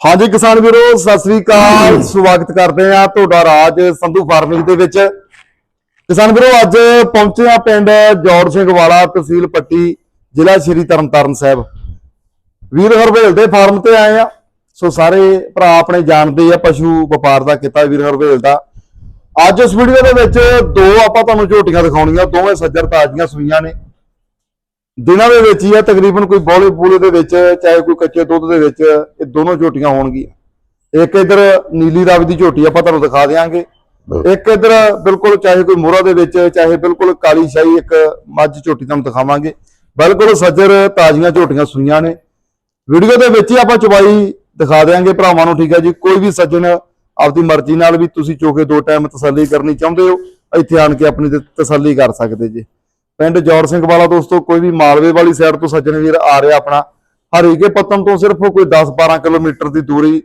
ਹਾਂਜੀ ਕਿਸਾਨ ਵੀਰੋ ਸਤਿ ਸ੍ਰੀ ਅਕਾਲ। ਸਵਾਗਤ ਕਰਦੇ ਆ ਤੁਹਾਡਾ ਰਾਜ ਸੰਧੂ ਫਾਰਮਿੰਗ ਦੇ ਵਿੱਚ। ਕਿਸਾਨ ਵੀਰੋ ਅੱਜ ਪਹੁੰਚੇ ਆ ਪਿੰਡ ਜੋੜ ਸਿੰਘ ਵਾਲਾ ਤਹਿਸੀਲ ਪੱਟੀ ਜ਼ਿਲ੍ਹਾ ਸ਼੍ਰੀ ਤਰਨਤਾਰਨ ਸਾਹਿਬ। ਵੀਰ ਹਰਵੇਲ ਦੇ ਫਾਰਮ ਤੇ ਆਏ ਆ ਸੋ ਸਾਰੇ ਭਰਾ ਆਪਣੇ ਜਾਣਦੇ ਆ ਪਸ਼ੂ ਵਪਾਰ ਦਾ ਕੀਤਾ ਵੀਰ ਹਰਵੇਲ ਦਾ। ਅੱਜ ਇਸ ਵੀਡੀਓ ਦੇ ਵਿੱਚ ਦੋ ਆਪਾਂ ਤੁਹਾਨੂੰ ਝੋਟੀਆਂ ਦਿਖਾਉਣੀਆਂ ਦੋਵੇਂ ਸੱਜਰ ਤਾਜ਼ੀਆਂ ਸੂਈਆਂ ਨੇ। ਦਿਨਾਂ ਦੇ ਵਿੱਚ ਹੀ ਆ ਤਕਰੀਬਨ ਕੋਈ ਬੋਲੇ ਬੂਲੇ ਦੇ ਵਿੱਚ ਚਾਹੇ ਕੋਈ ਕੱਚੇ ਦੁੱਧ ਦੇ ਵਿੱਚ ਇਹ ਦੋਨੋਂ ਝੋਟੀਆਂ ਹੋਣਗੀਆਂ। ਇੱਕ ਇਧਰ ਨੀਲੀ ਰਾਵੀ ਦੀ ਝੋਟੀ ਆਪਾਂ ਤੁਹਾਨੂੰ ਦਿਖਾ ਦੇਵਾਂਗੇ ਇੱਕ ਇਧਰ ਬਿਲਕੁਲ ਚਾਹੇ ਕੋਈ ਮੋਹਰਾ ਦੇ ਵਿੱਚ ਚਾਹੇ ਬਿਲਕੁਲ ਕਾਲੀ ਸ਼ਾਹੀ ਇੱਕ ਮੱਝ ਝੋਟੀ ਤੁਹਾਨੂੰ ਦਿਖਾਵਾਂਗੇ। ਬਿਲਕੁਲ ਸੱਜਰ ਤਾਜ਼ੀਆਂ ਝੋਟੀਆਂ ਸੂਈਆਂ ਨੇ। ਵੀਡੀਓ ਦੇ ਵਿੱਚ ਹੀ ਆਪਾਂ ਚਵਾਈ ਦਿਖਾ ਦੇਵਾਂਗੇ ਭਰਾਵਾਂ ਨੂੰ ਠੀਕ ਹੈ ਜੀ। ਕੋਈ ਵੀ ਸੱਜਣ ਆਪਦੀ ਮਰਜ਼ੀ ਨਾਲ ਵੀ ਤੁਸੀਂ ਚੋਕੇ ਦੋ ਟਾਈਮ ਤਸੱਲੀ ਕਰਨੀ ਚਾਹੁੰਦੇ ਹੋ ਇੱਥੇ ਆਣ ਕੇ ਆਪਣੀ ਤਸੱਲੀ ਕਰ ਸਕਦੇ ਜੀ। ਪਿੰਡ ਜੌੜ ਸਿੰਘ ਵਾਲਾ ਦੋਸਤੋ, ਕੋਈ ਵੀ ਮਾਲਵੇ ਵਾਲੀ ਸਾਈਡ ਤੋਂ ਸੱਜਣ ਵੀਰ ਆ ਰਿਹਾ ਆਪਣਾ। ਹਰੀਕੇ ਪੱਤਨ ਤੋਂ ਸਿਰਫ ਕੋਈ 10-12 ਕਿਲੋਮੀਟਰ ਦੀ ਦੂਰੀ।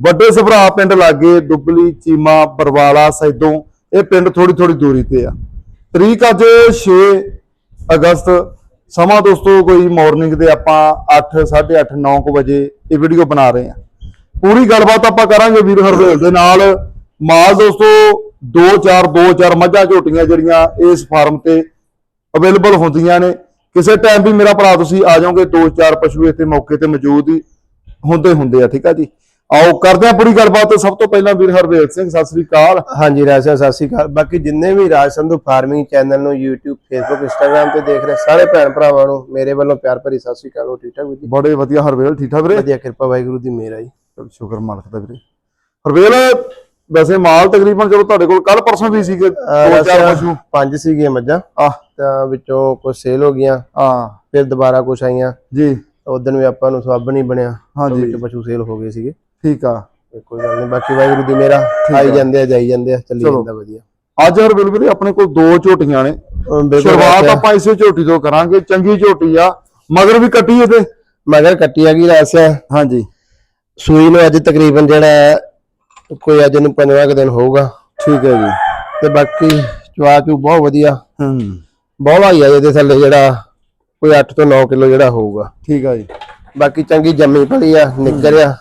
ਵੱਡੇ ਸਭਰਾ ਪਿੰਡ ਲਾਗੇ, ਦੁੱਬਲੀ, ਚੀਮਾ, ਬਰਵਾਲਾ ਸੈਦੋਂ ਇਹ ਪਿੰਡ ਥੋੜੀ ਥੋੜੀ ਦੂਰੀ ਤੇ ਆ। ਤਰੀਕ ਅੱਜ 6 ਅਗਸਤ। ਸਮਾਂ ਦੋਸਤੋ, ਕੋਈ ਮਾਰਨਿੰਗ ਦੇ ਆਪਾਂ 8 8:30 9 ਵਜੇ ਇਹ ਵੀਡੀਓ ਬਣਾ ਰਹੇ ਆ ਪੂਰੀ ਗੱਲਬਾਤ ਆਪਾਂ ਕਰਾਂਗੇ ਵੀਰ ਹਰਵੇਲ ਦੇ ਨਾਲ। ਮਾਲ ਦੋਸਤੋ 2 4 2 4 ਮੱਝਾਂ ਝੋਟੀਆਂ ਜਿਹੜੀਆਂ ਇਸ ਫਾਰਮ ਤੇ ਅਵੇਲੇਬਲ ਹੁੰਦੀਆਂ ਨੇ। ਕਿਸੇ ਟਾਈਮ ਵੀ ਮੇਰਾ ਭਰਾ ਤੁਸੀਂ ਆ ਜਾਓਗੇ ਦੋ ਚਾਰ ਪਸ਼ੂ ਇੱਥੇ ਮੌਕੇ ਤੇ ਮੌਜੂਦ ਹੀ ਹੁੰਦੇ ਹੁੰਦੇ ਆ ਠੀਕ ਆ ਜੀ? ਆਓ ਕਰਦੇ ਆ ਪੂਰੀ ਗੱਲਬਾਤ। ਸਭ ਤੋਂ ਪਹਿਲਾਂ ਵੀਰ ਹਰਵੇਲ ਸਿੰਘ ਸਤਿ ਸ੍ਰੀ ਅਕਾਲ। ਹਾਂਜੀ ਰਾਜ ਸਾਹਿਬ ਸਤਿ ਸ਼੍ਰੀ ਅਕਾਲ। ਬਾਕੀ ਜਿੰਨੇ ਵੀ ਰਾਜ ਸੰਧੂ ਫਾਰਮਿੰਗ ਚੈਨਲ ਨੂੰ YouTube Facebook Instagram ਤੇ ਦੇਖ ਰਹੇ ਸਾਰੇ ਭੈਣ ਭਰਾਵਾਂ ਨੂੰ ਮੇਰੇ ਵੱਲੋਂ ਪਿਆਰ ਭਰੀ ਸਤਿ ਸ਼੍ਰੀ ਅਕਾਲ। ਠੀਕ ਠਾਕ ਵੀਰ ਜੀ? ਬੜੇ ਵਧੀਆ ਹਰਵੇਲ ਠੀਕ ਠਾਕ ਵੀਰੇ? ਵਧੀਆ ਕਿਰਪਾ ਵਾਹਿਗੁਰੂ ਦੀ ਮਿਹਰ ਆ ਜੀ। ਸ਼ੁਕਰ ਮਾਲਕ ਦਾ ਵੀਰੇ। ਹਰਵੇਲ ਵੈਸੇ ਮਾਲ ਤਕਰੀਬਨ ਚਲੋ ਤੁਹਾਡੇ ਕੋਲ ਕੱਲ ਪਰਸੋਂ ਵੀ ਸੀਗੇ ਦੋ ਚਾਰ ਪਸ਼ੂ। ਪੰਜ ਸੀਗੀਆਂ ਮੱਝਾਂ। ਆਹ। ਤਾਂ ਵਿੱਚੋਂ ਕੁਝ ਸੇਲ ਹੋ ਗਈਆਂ। ਹਾਂ। ਫਿਰ ਦੁਬਾਰਾ ਕੁਝ ਆਈਆਂ। ਜੀ। ਉਦੋਂ ਵੀ ਆਪਾਂ ਨੂੰ ਸਵਾਬ ਨਹੀਂ ਬਣਿਆ। ਹਾਂਜੀ। ਵਿੱਚ ਪਸ਼ੂ ਸੇਲ ਹੋ ਗਏ ਸੀਗੇ। ਠੀਕ ਆ। ਕੋਈ ਗੱਲ ਨਹੀਂ ਬਾਕੀ ਵਾਹਿਗੁਰੂ ਦੀ ਮਿਹਰ ਆ। ਆਈ ਜਾਂਦੇ ਆ ਜਾਈ ਜਾਂਦੇ ਆ ਚੱਲੀ। ਜਾਂਦਾ ਵਧੀਆ। ਅੱਜ ਹਰਵੇਲ ਵੀਰੇ ਆਪਣੇ ਕੋਲ ਦੋ ਝੋਟੀਆਂ ਨੇ। ਬਿਲਕੁਲ ਸ਼ੁਰੂਆਤ ਆਪਾਂ ਇਸੇ ਝੋਟੀ ਤੋਂ ਕਰਾਂਗੇ ਚੰਗੀ ਝੋਟੀ ਆ। ਮਗਰ ਵੀ ਕੱਟੀ ਇਹਦੇ? ਮਗਰ ਕੱਟੀ ਆ ਰਾਜ ਸਾਹਿਬ ਹਾਂਜੀ। ਸੂਈ ਨੂੰ ਅੱਜ ਤਕਰੀਬਨ ਜਿਹੜਾ ਕੋਈ ਅੱਜ ਨੂੰ ਪੰਜਵਾਂ ਕੁ ਦਿਨ ਹੋਊਗਾ। ਠੀਕ ਹੈ ਜੀ। ਤੇ ਬਾਕੀ ਚਵਾ ਚੂ ਬਹੁਤ ਵਧੀਆ। ਹੂੰ। ਬੋਲਾ ਹੀ ਆ ਇਹਦੇ ਥੱਲੇ ਜਿਹੜਾ ਕੋਈ 8 ਤੋਂ 9 ਕਿਲੋ ਜਿਹੜਾ ਹੋਊਗਾ। ਠੀਕ ਆ ਜੀ। ਬਾਕੀ ਚੰਗੀ ਜੰਮੀ ਪਲੀ ਆ ਨਿੱਗਰ ਆ।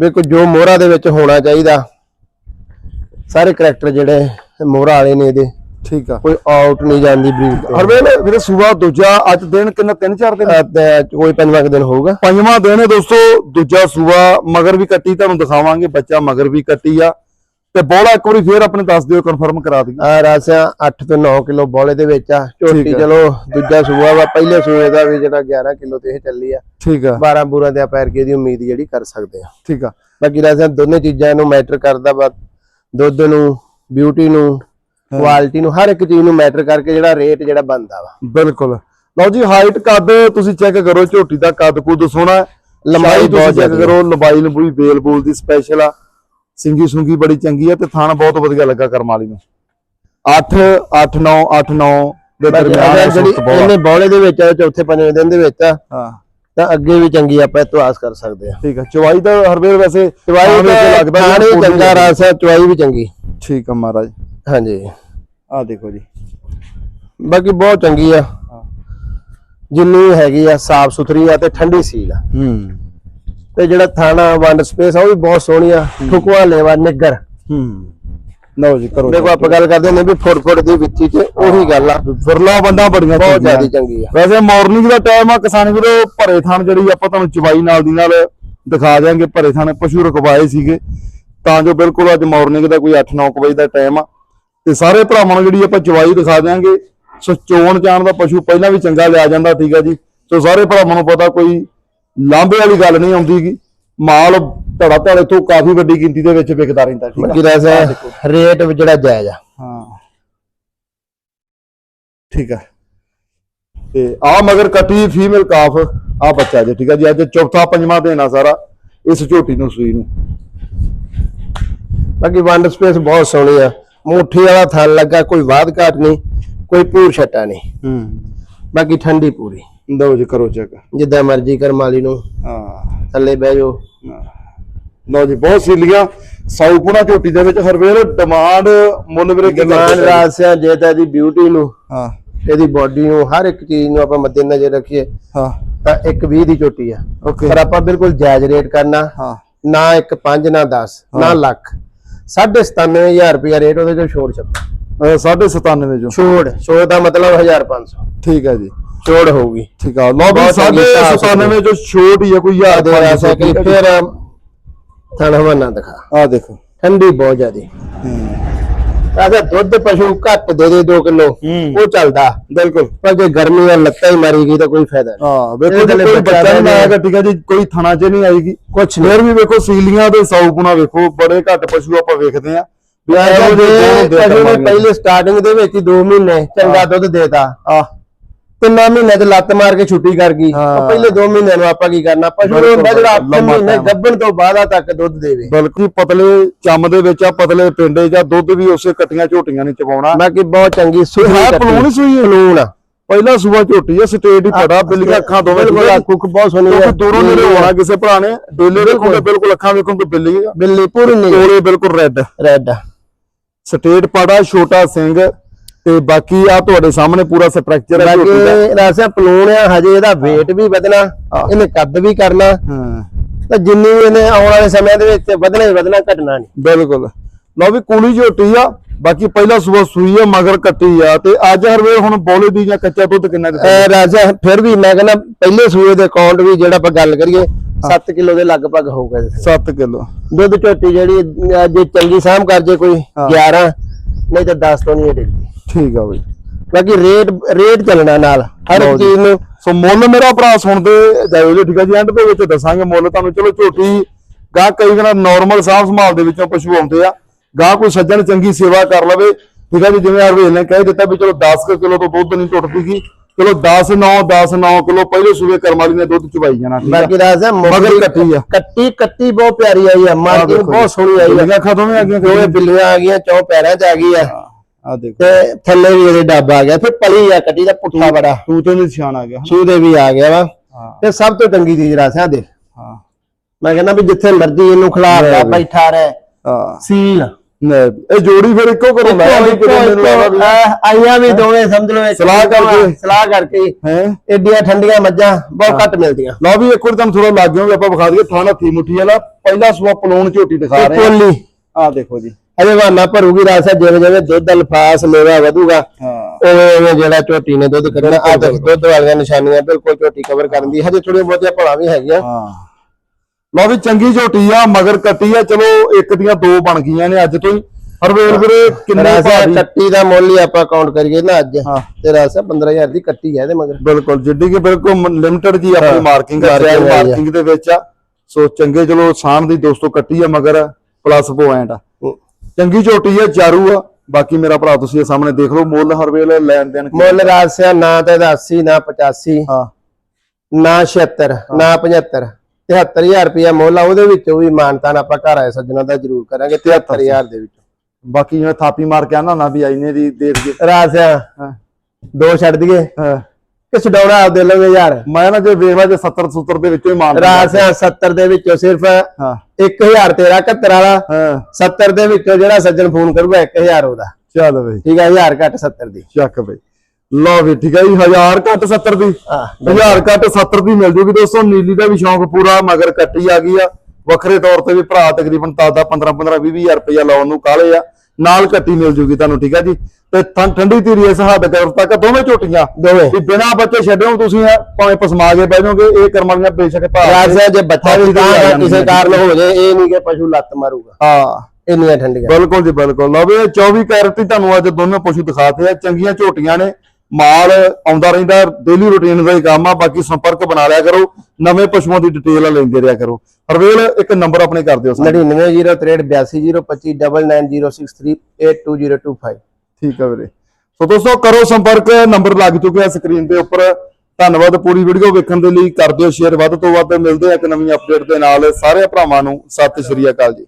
ਵੇਖੋ ਜੋ ਮੋਹਰਾ ਦੇ ਵਿੱਚ ਹੋਣਾ ਚਾਹੀਦਾ। ਸਾਰੇ ਕਰੈਕਟਰ ਜਿਹੜੇ ਮੋਹਰਾ ਵਾਲੇ ਨੇ ਇਹਦੇ। ਠੀਕ ਆ। ਕੋਈ ਆਊਟ ਨਹੀਂ ਜਾਂਦੀ ਬਰੀਡ ਤੋਂ। ਹਰਵੇਲ ਵੀਰੇ ਸੂਬਾ ਦੂਜਾ ਅੱਜ ਦਿਨ ਕਿੰਨਾ ਤਿੰਨ ਚਾਰ ਦਿਨ? ਅਹ ਤੇ ਕੋਈ ਪੰਜਵਾਂ ਕੁ ਦਿਨ ਹੋਊਗਾ। ਪੰਜਵਾਂ ਦਿਨ ਹੈ ਦੋਸਤੋ ਦੂਜਾ ਸੂਬਾ ਮਗਰ ਵੀ ਕੱਟੀ ਤੁਹਾਨੂੰ ਦਿਖਾਵਾਂਗੇ ਬੱਚਾ ਮਗਰ ਵੀ ਕੱਟੀ ਆ। ਤੇ ਬੋਲਾ ਇੱਕ ਵਾਰੀ ਫੇਰ ਆਪਣੇ ਦੱਸ ਦਿਓ ਕਨਫਰਮ ਕਰਾ ਦਿਓ ਆ ਰਾਸਿਆ 8 ਤੋਂ 9 ਕਿਲੋ ਬੋਲੇ ਦੇ ਵਿੱਚ ਆ। ਝੋਟੀ ਠੀਕ ਆ। ਚਲੋ ਦੂਜਾ ਸੂਆ ਵਾ ਪਹਿਲੇ ਸੂਏ ਦਾ ਵੀ ਜਿਹੜਾ 11 ਕਿਲੋ ਤੇ ਇਹ ਚੱਲੀ ਆ। ਠੀਕ ਆ। 12 ਬੂਰਾਂ ਦੇ ਆਪਾਂ ਐਰਕੇ ਦੀ ਉਮੀਦ ਜਿਹੜੀ ਕਰ ਸਕਦੇ ਆ। ਠੀਕ ਆ। ਬਾਕੀ ਰਾਸਿਆ ਦੋਨੇ ਚੀਜ਼ਾਂ ਨੂੰ ਮੈਟਰ ਕਰਦਾ ਵਾ। ਦੁੱਧ ਨੂੰ ਬਿਊਟੀ ਨੂੰ ਕੁਆਲਿਟੀ ਨੂੰ ਹਰ ਇੱਕ ਚੀਜ਼ ਨੂੰ ਮੈਟਰ ਕਰਕੇ ਜਿਹੜਾ ਰੇਟ ਜਿਹੜਾ ਬਣਦਾ ਵਾ। ਬਿਲਕੁਲ। ਲਓ ਜੀ ਹਾਈਟ ਕੱਦ ਤੁਸੀਂ ਚੈੱਕ ਕਰੋ ਝੋਟੀ ਦਾ ਕੱਦ ਕੁੱਦ ਸੋਹਣਾ ਹੈ। ਲੰਬਾਈ ਤੁਸੀਂ ਚੈੱਕ ਕਰੋ ਲੰਬਾਈ ਲੰਬੂਈ ਬੇਲ ਬੂਲ ਦੀ ਸਪੈਸ਼ਲ ਆ। ਸਿੰਗੀ ਸੁੰਗੀ ਬੜੀ ਚੰਗੀ ਆ ਤੇ ਥਾਣ ਬਹੁਤ ਵਧੀਆ ਲੱਗਾ ਕਰਮ ਵਾਲੀ ਨੂੰ। 8 8 9 8 9 ਦੇ ਦਰਮਿਆਨ ਇਹ। ਇਹਨੇ ਬੋਲੇ ਦੇ ਵਿੱਚ ਆ ਚੌਥੇ ਪੰਜਵੇਂ ਦਿਨ ਦੇ ਵਿੱਚ ਆ ਹਾਂ। ਤਾਂ ਅੱਗੇ ਵੀ ਚੰਗੀ ਆਪਾਂ ਇਤਿਹਾਸ ਕਰ ਸਕਦੇ ਆ। ਠੀਕ ਆ। ਚਵਾਈ ਤਾਂ ਹਰਵੇਰ ਵੈਸੇ ਚਵਾਈ ਤਾਂ ਲੱਗਦਾ ਚੰਗਾ ਲੱਗੀ। ਰਾਸਿਆ ਚਵਾਈ ਵੀ ਚੰਗੀ। ਠੀਕ ਆ ਮਹਾਰਾਜ। ਹਾਂਜੀ। ਆ ਦੇਖੋ ਜੀ। ਬਾਕੀ ਬਹੁਤ ਚੰਗੀ ਆ। ਜਿੰਨੀ ਹੈਗੀ ਆ ਸਾਫ਼ ਸੁਥਰੀ ਆ ਤੇ ਠੰਡੀ ਸੀਲ ਆ। ਹੂੰ। ਤੇ ਜਿਹੜਾ ਥਾਣਾ ਵੰਡ ਸਪੇਸ ਆ ਉਹ ਵੀ ਬਹੁਤ ਸੋਹਣੀ ਆ। ਠੁਕਵਾ ਲੈਵਾ ਨਿੱਗਰ ਹੂੰ। ਲਓ ਜੀ ਕਰੋ ਦੇਖੋ ਆਪਾਂ ਗੱਲ ਕਰਦੇ ਹੁੰਦੇ ਵੀ ਫੁੱਟ ਫੁੱਟ ਦੀ ਵਿੱਚੀ ਤੇ ਉਹੀ ਗੱਲ ਆ। ਫਿਰਲਾ ਬੰਦਾ ਬੜੀਆਂ ਬਹੁਤ। ਜ਼ਿਆਦਾ ਚੰਗੀ ਆ। ਵੈਸੇ ਮਾਰਨਿੰਗ ਦਾ ਟਾਈਮ ਆ ਕਿਸਾਨ ਵੀਰੋ ਭਰੇ ਥਾਣ ਜਿਹੜੀ ਆਪਾਂ ਤੁਹਾਨੂੰ ਚਵਾਈ ਨਾਲ ਦੀ ਨਾਲ ਦਿਖਾ ਦਿਆਂਗੇ। ਭਰੇ ਥਾਣ ਪਸ਼ੂ ਰਖਵਾਏ ਸੀਗੇ। ਤਾਂ ਜੋ ਬਿਲਕੁਲ ਅੱਜ ਮਾਰਨਿੰਗ ਦਾ ਕੋਈ 8-9 ਵਜੇ ਦਾ ਟਾਈਮ ਆ। ਤੇ ਸਾਰੇ ਭਰਾਵਾਂ ਨੂੰ ਜਿਹੜੀ ਆਪਾਂ ਚਵਾਈ ਦਿਖਾ ਦਿਆਂਗੇ ਸੋ ਚੋਣ ਚਾਣ ਦਾ ਪਸ਼ੂ ਪਹਿਲਾਂ ਵੀ ਚੰਗਾ ਲਿਆ ਜਾਂਦਾ ਠੀਕ ਆ ਜੀ। ਸੋ ਸਾਰੇ ਭਰਾਵਾਂ ਨੂੰ ਪਤਾ ਕੋਈ ਲਾਂਭੇ ਵਾਲੀ ਗੱਲ ਨਹੀਂ ਆਉਂਦੀਗੀ ਮਾਲ ਧੜਾ ਧੜੇ ਤੋਂ ਕਾਫੀ ਵੱਡੀ ਗਿਣਤੀ ਦੇ ਵਿੱਚ ਵਿਕਦਾ ਰਹਿੰਦਾ ਠੀਕ ਆ। ਰੈਸਾ ਰੇਟ ਜਿਹੜਾ ਜਾਇਜ਼ ਆ। ਹਾਂ। ਠੀਕ ਹੈ ਤੇ ਆ ਮਗਰ ਕੱਟੀ ਫੀਮੇਲ ਕਾਫ ਆ ਬੱਚਾ ਜੇ ਠੀਕ ਹੈ ਜੀ। ਅੱਜ ਚੌਥਾ ਪੰਜਵਾਂ ਆ ਸਾਰਾ ਇਸ ਝੋਟੀ ਨੂੰ ਸੂਈ ਨੂੰ। ਬਾਕੀ ਵੰਡ ਸਪੇਸ ਬਹੁਤ ਸੋਹਣੀ ਆ। ਮੁੱਠੀ ਵਾਲਾ ਥਲ ਲੱਗਾ ਕੋਈ ਵਾਧ ਘਾਟ ਨਹੀਂ ਕੋਈ ਪੂਰ ਛੱਟਾ ਨਹੀਂ। ਹੂੰ। ਬਾਕੀ ਠੰਡੀ ਪੂਰੀ। ਲਓ ਜੀ ਕਰੋ ਚੈੱਕ। ਜਿੱਦਾਂ ਮਰਜ਼ੀ ਕਰ ਮਾਲੀ ਨੂੰ। ਹਾਂ। ਥੱਲੇ ਬਹਿ ਜਾਓ। ਲਓ ਜੀ ਬਹੁਤ ਸੀਲੀਆਂ। ਸਾਊਪੁਣਾ ਝੋਟੀ ਦੇ ਵਿੱਚ ਹਰਵੇਲ ਡਿਮਾਂਡ ਮੁੱਲ ਵੀਰੇ ਕੀ? ਰਾਸਿਆ ਜੇ ਤਾਂ ਦੀ ਬਿਊਟੀ ਨੂੰ। ਹਾਂ। ਇਹਦੀ ਬਾਡੀ ਨੂੰ ਹਰ ਇੱਕ ਚੀਜ਼ ਨੂੰ ਆਪਾਂ ਮੱਦੇਨਜ਼ਰ ਰੱਖੀਏ। ਹਾਂ। ਤਾਂ ਇੱਕ 20 ਦੀ ਝੋਟੀ ਆ। ਓਕੇ ਪਰ ਆਪਾਂ ਬਿਲਕੁਲ ਜਾਇਜ਼ ਰੇਟ ਕਰਨਾ। ਹਾਂ। ਨਾ ਇੱਕ 5 ਨਾ 10 ਨਾ ਲੱਖ। 97500 ਰੁਪਇਆ ਰੇਟ ਉਹਦੇ ਚੋਂ ਛੋੜ ਛੱਪਾ ਅਹ ਸਾਢੇ 97 ਜੋ ਛੋੜ ਛੋੜ ਦਾ ਮਤਲਬ 1500 ਠੀਕ ਹੈ ਜੀ। ਛੋੜ ਹੋਊਗੀ। ਠੀਕ ਆ ਲਓ ਵੀ ਬਹੁਤ ਸਾਢੇ ਚੰਗੀ ਹਿਸਾਬ 97 ਜੋ ਛੋਟ ਹੀ ਆ ਕੋਈ ਆ ਯਾਰ ਦੇ ਰਸਾ ਕਿ ਫਿਰ ਥਣ ਹਵਾਨਾ ਦਿਖਾ। ਆ ਦੇਖੋ। ਠੰਡੀ ਬਹੁਤ ਜ਼ਿਆਦੀ। ਅਗਰ ਦੁੱਧ ਪਸ਼ੂ ਘੱਟ ਦੇ ਦੇ 2 ਕਿਲੋ। ਉਹ ਚੱਲਦਾ। ਬਿਲਕੁਲ। ਪਰ ਜੇ ਗਰਮੀ ਨਾਲ ਲੱਤਾਂ ਹੀ ਮਾਰੀ ਗਈ ਤਾਂ ਕੋਈ ਫਾਇਦਾ ਨਹੀਂ। ਹਾਂ ਵੇਖੋ ਜੀ ਕੋਈ ਬੱਚਾ ਨਹੀਂ ਆਏਗਾ ਠੀਕ ਹੈ ਜੀ ਕੋਈ ਥਣਾ 'ਚ ਨਹੀਂ ਆਏਗੀ। ਕੁਛ ਫਿਰ ਵੀ ਵੇਖੋ ਸੀਲੀਆਂ ਤੇ ਸੌ ਗੁਣਾ ਵੇਖੋ ਬੜੇ ਘੱਟ ਪਸ਼ੂ ਆਪਾਂ ਵੇਖਦੇ ਆ। ਪਹਿਲੇ ਸਟਾਰਟਿੰਗ ਦੇ ਵਿੱਚ ਹੀ 2 ਮਹੀਨੇ ਚੰਗਾ ਦੁੱਧ ਦੇਤਾ। ਆ ਤਿੰਨਾਂ ਮਹੀਨੇ ਤੇ ਲੱਤ ਮਾਰ ਕੇ ਛੁੱਟੀ ਕਰ ਗਈ। ਹਾਂ। ਉਹ ਪਹਿਲੇ 2 ਮਹੀਨਿਆਂ ਨੂੰ ਆਪਾਂ ਕੀ ਕਰਨਾ? ਪਸ਼ੂ ਬਿਲਕੁਲ, ਹੁੰਦਾ ਜਿਹੜਾ 8 ਲੰਮਾ ਮਹੀਨੇ। ਗੱਭਣ ਤੋਂ ਬਾਅਦ ਤੱਕ ਦੁੱਧ ਦੇਵੇ। ਬਲਕਿ ਪਤਲੇ ਚੰਮ ਦੇ ਵਿੱਚ ਆ ਪਤਲੇ ਪਿੰਡੇ ਜਾਂ ਦੁੱਧ ਵੀ ਉਸੇ ਕੱਟੀਆਂ ਝੋਟੀਆਂ ਨੇ ਚਵਾਉਣਾ ਬਾਕੀ ਬਹੁਤ ਚੰਗੀ ਸੂਈ ਹੈ। ਪਲੂਣ ਹੀ ਸੂਈ ਹੈ? ਪਲੂਣ। ਆ। ਪਹਿਲਾ ਸੂਆ ਝੋਟੀ ਆ ਸਟੇਟ ਹੀ ਪੜਾ ਬਿੱਲੀਆਂ ਅੱਖਾਂ ਦੋਵੇਂ ਬਿਲਕੁਲ ਕੁੱਕ ਬਹੁਤ ਸੋਹਣੀ ਆ ਦੂਰੋਂ ਨੇੜੇ ਹੋਣਾ ਕਿਸੇ ਭਰਾ ਨੇ। ਡੇਲੇ ਦੇਖੋਗੇ ਬਿਲਕੁਲ ਅੱਖਾਂ ਵੇਖੋਗੇ ਬਿੱਲੀ ਬਿੱਲੀ ਪੂਰੀ ਨਹੀਂ। ਤੋਲੇ ਬਿਲਕੁਲ ਰੈੱਡ ਰੈਡ ਸਟੇਟ ਪੜਾ ਛੋਟਾ ਸਿੰਘ। ਤੇ ਬਾਕੀ ਆ ਤੁਹਾਡੇ ਸਾਹਮਣੇ ਪੂਰਾ ਸਟਰਕਚਰ ਹੈ ਝੋਟੀ ਦਾ ਬਾਕੀ ਰਾਸਿਆ ਪਲੂਣ ਆ ਹਜੇ ਇਹਦਾ weight ਵੀ ਵਧਣਾ ਇਹਨੇ ਕੱਦ ਵੀ ਕਰਨਾ। ਹਾਂ। ਤਾਂ ਜਿੰਨੀ ਵੀ ਇਹਨੇ ਆਉਣ ਵਾਲੇ ਸਮੇਂ ਦੇ ਵਿੱਚ ਵਧਣਾ ਹੀ ਵਧਣਾ ਘਟਣਾ ਨਹੀਂ। ਬਿਲਕੁਲ। ਲਓ ਵੀ ਕੂਲੀ ਝੋਟੀ ਆ ਬਾਕੀ ਪਹਿਲਾ ਸੂਆ ਸੂਈ ਆ ਮਗਰ ਕੱਟੀ ਆ ਤੇ ਅੱਜ ਹਰਵੇ ਹੁਣ ਬੋਲੇ ਦੀ ਜਾਂ ਕੱਚਾ ਦੁੱਧ ਕਿੰਨਾ ਦਿੱਤਾ ਰਾਜਾ ਫਿਰ ਵੀ ਮੈਂ ਕਹਿੰਦਾ ਪਹਿਲੇ ਸੂਏ ਦੇ ਅਕਾਊਂਟ ਵੀ ਜਿਹੜਾ ਆਪਾਂ ਗੱਲ ਕਰੀਏ 7 ਕਿਲੋ ਦੇ ਲਗਭਗ ਹੋਊਗਾ ਇਹਦੇ। 7 ਕਿਲੋ। ਦੁੱਧ ਝੋਟੀ ਜਿਹੜੀ ਜੇ ਚੰਗੀ ਸਾਂਭ ਕਰ ਜੇ ਕੋਈ 11 ਨਹੀਂ ਤਾਂ 10 ਤੋਂ ਨਹੀਂ ਇਹ ਠੀਕ ਆ ਬਈ। ਬਾਕੀ ਰੇਟ ਰੇਟ ਚੱਲਣਾ ਨਾਲ ਹਰ ਲਓ ਇੱਕ ਜੀ। ਚੀਜ਼ ਨੂੰ। ਸੋ ਮੁੱਲ ਮੇਰਾ ਭਰਾ ਸੁਣਦੇ ਜਾਇਓ ਜੀ ਠੀਕ ਆ ਜੀ? ਐਂਡ ਦੇ ਵਿੱਚ ਦੱਸਾਂਗੇ ਮੁੱਲ ਤੁਹਾਨੂੰ। ਚਲੋ ਝੋਟੀ ਗਾਹ ਕਈ ਵਾਰ ਨਾਰਮਲ ਸਾਫ਼ ਸੰਭਾਲ ਦੇ ਵਿੱਚੋਂ ਪਸ਼ੂ ਆਉਂਦੇ ਆ। ਗਾਹ ਕੋਈ ਸੱਜਣ ਚੰਗੀ ਸੇਵਾ ਕਰ ਲਵੇ ਠੀਕ ਆ ਜੀ? ਜਿਵੇਂ ਹਰਵੇਲ ਨੇ ਕਹਿ ਦਿੱਤਾ ਵੀ ਚਲੋ 10 ਕਿਲੋ ਤੋਂ ਦੁੱਧ ਨਹੀਂ ਟੁੱਟਦੀਗੀ ਚਲੋ 10 9 10 9 ਕਿਲੋ ਪਹਿਲੇ ਸੂਬੇ ਕਰਮ ਵਾਲੀ ਨੇ ਦੁੱਧ ਚੁਬਾਈ ਜਾਣਾ ਠੀਕ ਆ। ਬਾਕੀ ਰਾਜਾ ਮਗਰ ਕੱਟੀ ਆ। ਕੱਟੀ ਕੱਟੀ ਬਹੁਤ ਪਿਆਰੀ ਆਈ ਆ। ਮਾਰਕਿੰਗ ਦੇਖੋ ਬਹੁਤ ਜੀ। ਸੋਹਣੀ ਆਈ ਆ। ਬਿੱਲੀਆਂ ਖਤਮ ਆ ਗਈਆਂ ਦੋਵੇਂ ਬਿੱਲੀਆਂ ਆ ਗਈਆਂ ਚੌ ਪੈਰਾਂ 'ਚ ਆ ਗਈ ਆ। ਆ ਦੇਖੋ। ਤੇ ਥੱਲੇ ਵੀ ਇਹਦੇ ਡੱਬ ਆ ਗਿਆ ਫਿਰ ਪਲੀ ਆ ਕੱਟੀ ਦਾ ਪੁੱਠਾ ਬੜਾ। ਤੂੰ ਤੇ ਨਿਸ਼ਾਨ ਆ ਗਿਆ ਸੂ ਦੇ ਵੀ ਆ ਗਿਆ ਵਾ। ਤੇ ਸਭ ਤੋਂ ਚੰਗੀ ਚੀਜ਼ ਰਾਸਿਆ ਦੇ। ਹਾਂ। ਮੈਂ ਕਹਿੰਦਾ ਵੀ ਜਿੱਥੇ ਮਰਜ਼ੀ ਇਹਨੂੰ ਖਿਲਾ ਬਈ। ਬੈਠਾ ਰਹਿ ਹਾਂ। ਸੀਲ। ਇਹ ਜੋੜੀ ਫਿਰ ਇੱਕੋ ਲੱਗਦਾ ਵੀ ਆਈਆਂ ਵੀ ਦੋਵੇਂ ਸਮਝ ਲਓ ਸਲਾਹ ਕਰਕੇ। ਸਲਾਹ ਕਰਕੇ। ਹੈ? ਏਡੀਆਂ ਠੰਡੀਆਂ ਮੱਝਾਂ ਬਹੁਤ ਘੱਟ ਮਿਲਦੀਆਂ। ਲਓ ਵੀ ਇੱਕ ਵਾਰ ਤੁਹਾਨੂੰ ਥੋੜਾ ਲੱਗ ਗਿਆ ਵੀ ਆਪਾਂ ਵਿਖਾ ਦਈਏ ਥਾਣਾ ਥੀ ਮੁੱਠੀ ਵਾਲਾ। ਪਹਿਲਾ ਸੂਆ ਪਲੂਣ ਝੋਟੀ ਦਿਖਾ ਰਹੇ ਆ ਆਹ ਦੇਖੋ ਜੀ। ਅਜੇ ਵਾਨਾ ਭਰੂਗੀ ਰਾਸਾ ਜਿਵੇਂ ਜਿਵੇਂ ਦੁੱਧ ਅਲਫਾਸ ਮੇਵਾ ਵਧੂਗਾ ਹਾਂ। ਉਵੇਂ ਉਵੇਂ ਜਿਹੜਾ ਝੋਟੀ ਨੇ ਦੁੱਧ ਕੱਢਣਾ ਆ ਦੇਖ ਦੁੱਧ ਵਾਲੀਆਂ ਨਿਸ਼ਾਨੀਆਂ ਬਿਲਕੁਲ ਝੋਟੀ ਕਵਰ ਕਰਨ ਦੀ ਹਜੇ ਥੋੜੀਆਂ ਬਹੁਤੀਆਂ ਭਲਾ ਵੀ ਹੈਗੀਆਂ। ਹਾਂ। ਲਓ ਵੀ ਚੰਗੀ ਝੋਟੀ ਆ ਮਗਰ ਕੱਟੀ ਆ ਚਲੋ ਇੱਕ ਦੀਆਂ ਦੋ ਬਣ ਗਈਆਂ ਨੇ ਅੱਜ ਤੋਂ ਹੀ। ਹਰਵੇਲ ਵੀਰੇ ਕਿੰਨੇ ਭਾਰੀ? ਕੱਟੀ ਦਾ ਮੁੱਲ ਹੀ ਆਪਾਂ ਕਾਊਂਟ ਕਰੀਏ ਨਾ ਅੱਜ ਹਾਂ। ਤੇ ਰਾਸਾ 15000 ਦੀ ਕੱਟੀ ਹੈ ਇਹਦੇ ਮਗਰ। ਬਿਲਕੁਲ ਜਿੱਡੀ ਕਿ ਬਿਲਕੁਲ ਲਿਮਟਿਡ ਜੀ ਆਪਣੀ ਮਾਰਕਿੰਗ ਆ ਜੀ। ਮਾਰਕਿੰਗ ਦੇ ਵਿੱਚ ਆ। ਸੋ ਚੰਗੇ ਚਲੋ ਸਾਨ ਦੀ ਦੋਸਤੋ ਕੱਟੀ ਆ ਮਗਰ ਪਲੱਸ ਪੁਆਇੰਟ ਆ। ਚੰਗੀ ਝੋਟੀ ਆ ਚਾਰੂ ਆ। ਬਾਕੀ ਮੇਰਾ ਭਰਾ ਤੁਸੀਂ ਇਹ ਸਾਹਮਣੇ ਦੇਖ ਲਓ ਮੁੱਲ ਹਰਵੇਲ ਲੈਣ ਦੇਣ ਮੁੱਲ ਰਾਸਿਆ ਨਾ ਤੇ ਇਹਦਾ 80 ਨਾ 85 ਹਾਂ। ਨਾ 76 ਨਾ 75 73000 ਰੁਪਇਆ ਮੁੱਲ ਆ ਉਹਦੇ ਵਿੱਚੋਂ ਵੀ ਮਾਨਤਾਨ ਆਪਾਂ ਘਰ ਆਏ ਸੱਜਣਾ ਦਾ ਜ਼ਰੂਰ ਕਰਾਂਗੇ 73000 ਦੇ ਵਿੱਚੋਂ। ਬਾਕੀ ਜਿਵੇਂ ਥਾਪੀ ਮਾਰ ਕੇ ਆਨਾ ਨਾ ਵੀ ਆਈਨੇ ਦੀ ਦੇਖ ਕੇ ਰਾਸਿਆ ਹਾਂ। ਦੋ ਛੱਡ ਦਈਏ? ਹਾਂ। ਕਿ ਛਡਾਉਣਾ ਆਪ ਦੇ ਲਓਗੇ ਯਾਰ ਮੈਂ ਨਾ ਜੇ ਵੇਖ ਲਾ ਜੇ 70 70 ਦੇ ਵਿੱਚੋਂ ਹੀ ਦਿੰਦਾ। ਰਾਸਿਆ 70 ਦੇ ਵਿੱਚੋਂ ਸਿਰਫ ਹਾਂ। 1000 ਤੇਰਾ 71 ਵਾਲਾ ਹਾਂ। 70 ਦੇ ਵਿੱਚੋਂ ਜਿਹੜਾ ਸੱਜਣ ਫੋਨ ਕਰੂਗਾ 1000 ਉਹਦਾ। ਚੱਲ ਬਈ। ਠੀਕ ਹੈ 1000 ਘੱਟ 70 ਦੀ। ਚੱਕ ਬਈ। ਲਓ ਵੀ ਠੀਕ ਹੈ ਜੀ 1000 ਘੱਟ 70 ਦੀ। ਹਾਂ 1000 ਘੱਟ 70 ਦੀ ਮਿਲ ਜੂਗੀ ਦੋਸਤੋ ਨੀਲੀ ਦਾ ਵੀ ਸ਼ੌਂਕ ਪੂਰਾ ਮਗਰ ਕੱਟੀ ਆ ਗਈ ਆ। ਵੱਖਰੇ ਤੌਰ ਤੇ ਵੀ ਭਰਾ ਤਕਰੀਬਨ ਤਾਦਾ 15 15 20 ਹਜ਼ਾਰ ਰੁਪਇਆ ਲਾਉਣ ਨੂੰ ਕਾਲੇ ਆ। ਨਾਲ ਕੱਟੀ ਮਿਲ ਜੂਗੀ ਤੁਹਾਨੂੰ ਠੀਕ ਆ ਜੀ? ਤੇ ਠੰਡੀ ਧੀਰੀ ਇਸ ਹੱਦ ਕਰ ਤੱਕ ਦੋਵੇਂ ਝੋਟੀਆਂ ਦੋਵੇਂ। ਵੀ ਬਿਨਾਂ ਬੱਚੇ ਛੱਡਿਓ ਤੁਸੀਂ ਭਾਵੇਂ ਪਸਮਾ ਕੇ ਬਹਿ ਜਾਓਗੇ ਇਹ ਕਰਮਾਂ ਦੀਆਂ ਬੇਸ਼ੱਕ ਭਾਅ ਰਾਸਿਆ ਜੇ ਬੱਚਾ ਵੀ ਤਾਂ ਕਿਸੇ। ਕਾਰਨ ਹੋ ਜਾਏ ਇਹ ਨਹੀਂ ਕਿ ਪਸ਼ੂ ਲੱਤ ਮਾਰੂਗਾ। ਹਾਂ। ਇੰਨੀਆਂ ਠੰਡੀਆਂ। ਬਿਲਕੁਲ ਜੀ ਬਿਲਕੁਲ। ਲਓ ਵੀ ਇਹ 24 ਕੈਰਟ ਹੀ ਤੁਹਾਨੂੰ ਅੱਜ ਦੋਨੋਂ ਪਸ਼ੂ ਦਿਖਾਤੇ ਆ ਚੰਗੀਆਂ ਝੋਟੀਆਂ ਨੇ। ਮਾਲ ਆਉਂਦਾ ਰਹਿੰਦਾ ਡੇਲੀ ਰੁਟੀਨ ਦਾ ਹੀ ਕੰਮ ਆ ਬਾਕੀ ਸੰਪਰਕ ਬਣਾ ਲਿਆ ਕਰੋ ਨਵੇਂ ਪਸ਼ੂਆਂ ਦੀ ਡਿਟੇਲ ਲੈਂਦੇ ਰਿਹਾ ਕਰੋ। ਹਰਵੇਲ ਇੱਕ ਨੰਬਰ ਆਪਣੇ ਕਰ ਦਿਓ ਸਾਨੂੰ। 99038209638225 ਠੀਕ ਆ ਵੀਰੇ। ਸੋ ਦੋਸਤੋ ਕਰੋ ਸੰਪਰਕ ਨੰਬਰ ਲੱਗ ਚੁੱਕਿਆ ਸਕਰੀਨ ਦੇ ਉੱਪਰ। ਧੰਨਵਾਦ ਪੂਰੀ ਵੀਡੀਓ ਵੇਖਣ ਦੇ ਲਈ ਕਰ ਦਿਓ ਸ਼ੇਅਰ। ਵੱਧ ਤੋਂ ਵੱਧ ਮਿਲਦੇ ਆ ਇੱਕ ਨਵੀਂ ਅਪਡੇਟ ਦੇ ਨਾਲ। ਸਾਰੇ ਭਰਾਵਾਂ ਨੂੰ ਸਤਿ ਸ਼੍ਰੀ ਅਕਾਲ ਜੀ।